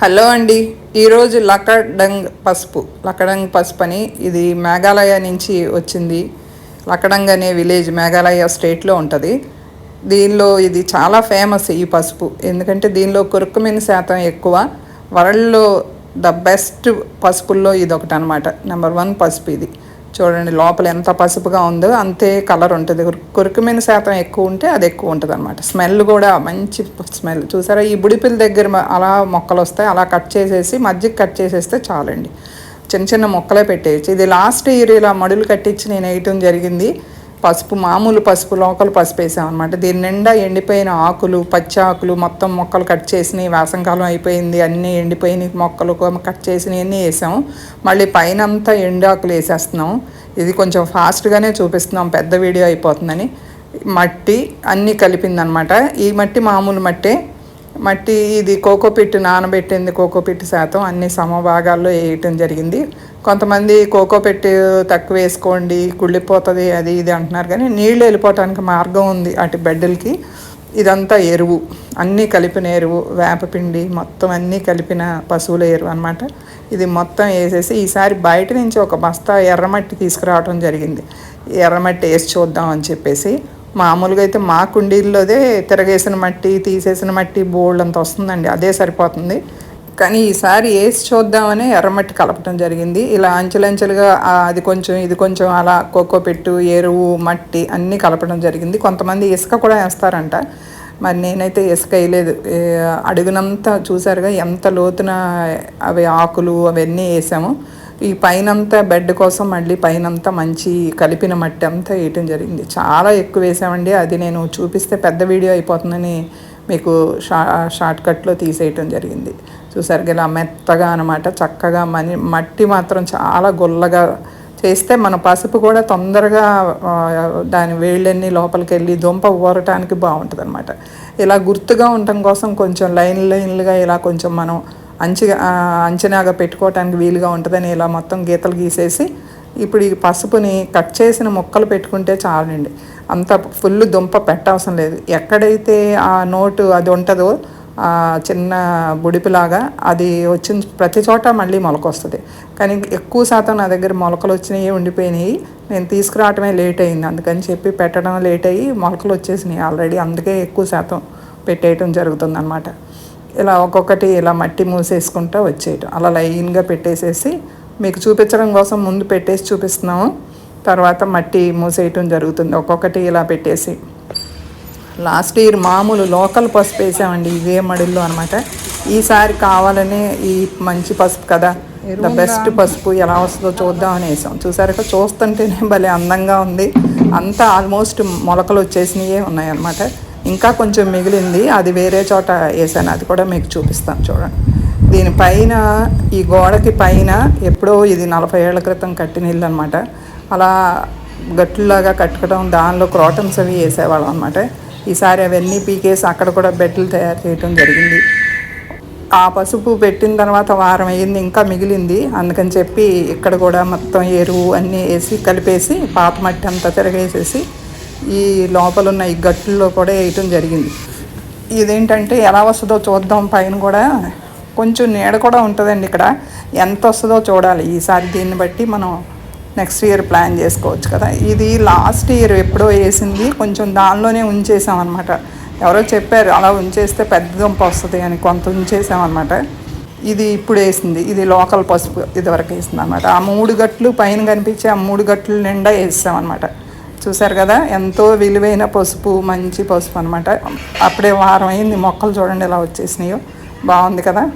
Hello అండి. ఈరోజు లకడంగ్ పసుపు లకడంగ్ పసుపు అని ఇది మేఘాలయ నుంచి వచ్చింది. లకడంగ్ అనే విలేజ్ మేఘాలయ స్టేట్లో ఉంటుంది. దీనిలో ఇది చాలా ఫేమస్ ఈ పసుపు. ఎందుకంటే దీనిలో కురుక్కుమిన శాతం ఎక్కువ. వరల్డ్లో ద బెస్ట్ పసుపుల్లో ఇది ఒకటి అనమాట నెంబర్ వన్ పసుపు ఇది. చూడండి లోపల ఎంత పసుపుగా ఉందో అంతే కలర్ ఉంటుంది. కొరుకుమైన శాతం ఎక్కువ ఉంటే అది ఎక్కువ ఉంటుంది అనమాట స్మెల్ కూడా మంచి స్మెల్ చూసారా ఈ బుడిపిల దగ్గర అలా మొక్కలు వస్తాయి అలా కట్ చేసేసి మధ్యకి కట్ చేసేస్తే చాలండి. చిన్న చిన్న మొక్కలే పెట్టేయచ్చు. ఇది లాస్ట్ ఇయర్ ఇలా మడులు కట్టించి నేను వేయటం జరిగింది. పసుపు మామూలు పసుపు లోకల్ పసుపు వేసామన్నమాట. దీని నిండా ఎండిపోయిన ఆకులు పచ్చి ఆకులు మొత్తం మొక్కలు కట్ చేసినవి వేసంకాలం అయిపోయింది అన్నీ ఎండిపోయిన మొక్కలు కట్ చేసినవి అన్నీ వేసాం. మళ్ళీ పైన అంతా ఎండాకులు వేసేస్తున్నాం. ఇది కొంచెం ఫాస్ట్గానే చూపిస్తున్నాం పెద్ద వీడియో అయిపోతుందని. మట్టి అన్నీ కలిపిందనమాట ఈ మట్టి మామూలు మట్టే. మట్టి ఇది కోకోపిట్ నానబెట్టింది కోకోపిట్ శాతం. అన్ని సమభాగాల్లో వేయటం జరిగింది. కొంతమంది కోకోపిట్ తక్కువ వేసుకోండి కుళ్ళిపోతుంది అది ఇది అంటున్నారు. కానీ నీళ్ళు వెళ్ళిపోవటానికి మార్గం ఉంది అటు బెడ్డలకి. ఇదంతా ఎరువు. అన్నీ కలిపిన ఎరువు. వేపపిండి మొత్తం అన్నీ కలిపిన పశువుల ఎరువు అనమాట ఇది మొత్తం వేసేసి ఈసారి బయట నుంచి ఒక బస్తా ఎర్రమట్టి తీసుకురావడం జరిగింది. ఎర్రమట్టి వేసి చూద్దాం అని చెప్పేసి మామూలుగా అయితే మా కుండీల్లోదే తిరగేసిన మట్టి తీసేసిన మట్టి బోల్డ్ అంత వస్తుందండి. అదే సరిపోతుంది. కానీ ఈసారి వేసి చూద్దామని ఎర్రమట్టి కలపటం జరిగింది. ఇలా అంచెలంచెలుగా అది కొంచెం ఇది కొంచెం అలా కోకో పెట్టు ఎరువు మట్టి అన్నీ కలపడం జరిగింది. కొంతమంది ఇసుక కూడా వేస్తారంట. మరి నేనైతే ఇసుక వేయలేదు. అడుగునంతా చూసారుగా ఎంత లోతున అవి ఆకులు అవన్నీ వేసాము. ఈ పైనంతా బెడ్ కోసం మళ్ళీ పైనంతా మంచి కలిపిన మట్టి అంతా వేయటం జరిగింది. చాలా ఎక్కువ వేసామండి. అది నేను చూపిస్తే పెద్ద వీడియో అయిపోతుందని మీకు షా షార్ట్ కట్లో తీసేయటం జరిగింది. చూసారు ఇలా మెత్తగా అనమాట చక్కగా మని మట్టి మాత్రం చాలా గుల్లగా చేస్తే మన పసుపు కూడా తొందరగా దాని వేళ్ళన్నీ లోపలికి వెళ్ళి దుంప ఊరటానికి బాగుంటుంది అనమాట ఇలా గుర్తుగా ఉండటం కోసం కొంచెం లైన్ లైన్లుగా ఇలా కొంచెం మనం అంచిగా అంచనాగా పెట్టుకోవటానికి వీలుగా ఉంటుందని ఇలా మొత్తం గీతలు గీసేసి ఇప్పుడు ఈ పసుపుని కట్ చేసిన ముక్కలు పెట్టుకుంటే చాలండి. అంత ఫుల్ దుంప పెట్టవసరం లేదు. ఎక్కడైతే ఆ నోటు అది ఉంటుందో చిన్న బుడిపిలాగా అది వచ్చిన ప్రతి చోట మళ్ళీ మొలక వస్తుంది కానీ ఎక్కువ శాతం నా దగ్గర మొలకలు వచ్చినాయి ఉండిపోయినాయి. నేను తీసుకురావటమే లేట్ అయింది. అందుకని చెప్పి పెట్టడం లేట్ అయ్యి మొలకలు వచ్చేసినాయి ఆల్రెడీ. అందుకే ఎక్కువ శాతం పెట్టేయటం జరుగుతుంది ఇలా ఒక్కొక్కటి ఇలా మట్టి మూసేసుకుంటూ వచ్చేయటం. అలా లైన్గా పెట్టేసేసి మీకు చూపించడం కోసం ముందు పెట్టేసి చూపిస్తున్నాము. తర్వాత మట్టి మూసేయటం జరుగుతుంది. ఒక్కొక్కటి ఇలా పెట్టేసి. లాస్ట్ ఇయర్ మామూలు లోకల్ పసుపు వేసామండి ఇవే మడుల్లో అనమాట ఈసారి కావాలని ఈ మంచి పసుపు కదా. ద బెస్ట్ పసుపు ఎలా వస్తుందో చూద్దామని వేసాం చూసారుగా చూస్తుంటేనే భలే అందంగా ఉంది. అంతా ఆల్మోస్ట్ మొలకలు వచ్చేసినవే ఉన్నాయన్నమాట. ఇంకా కొంచెం మిగిలింది. అది వేరే చోట వేసాను. అది కూడా మీకు చూపిస్తాను చూడండి. దీనిపైన ఈ గోడకి పైన ఎప్పుడో ఇది నలభై ఏళ్ళ క్రితం కట్టిన ఇల్లు అనమాట అలా గట్టులాగా కట్టుకోవడం దానిలో క్రోటన్స్ అవి వేసేవాళ్ళం అనమాట ఈసారి అవన్నీ పీకేసి అక్కడ కూడా బెడ్లు తయారు చేయడం జరిగింది. ఆ పసుపు పెట్టిన తర్వాత వారం అయ్యింది ఇంకా మిగిలింది. అందుకని చెప్పి ఇక్కడ కూడా మొత్తం ఎరువు అన్నీ వేసి కలిపేసి పాత మట్టి అంతా తిరగేసేసి ఈ లోపల ఉన్న ఈ గట్టుల్లో కూడా వేయటం జరిగింది. ఇదేంటంటే ఎలా వస్తుందో చూద్దాం. పైన కూడా కొంచెం నీడ కూడా ఉంటుందండి ఇక్కడ. ఎంత వస్తుందో చూడాలి. ఈసారి దీన్ని బట్టి మనం నెక్స్ట్ ఇయర్ ప్లాన్ చేసుకోవచ్చు కదా. ఇది లాస్ట్ ఇయర్ ఎప్పుడో వేసింది. కొంచెం దానిలోనే ఉంచేసామన్నమాట. ఎవరో చెప్పారు అలా ఉంచేస్తే పెద్ద దుంప వస్తుంది అని. కొంత ఉంచేసామన్నమాట. ఇది ఇప్పుడు వేసింది. ఇది లోకల్ పసుపు ఇదివరకు వేసింది అనమాట ఆ మూడు గట్లు పైన కనిపించే ఆ మూడు గట్లు నిండా వేసామన్నమాట చూసారు కదా ఎంతో విలువైన పసుపు మంచి పసుపు అనమాట అప్పుడే వారం అయింది మొక్కలు చూడండి ఎలా వచ్చేసినాయో. బాగుంది కదా?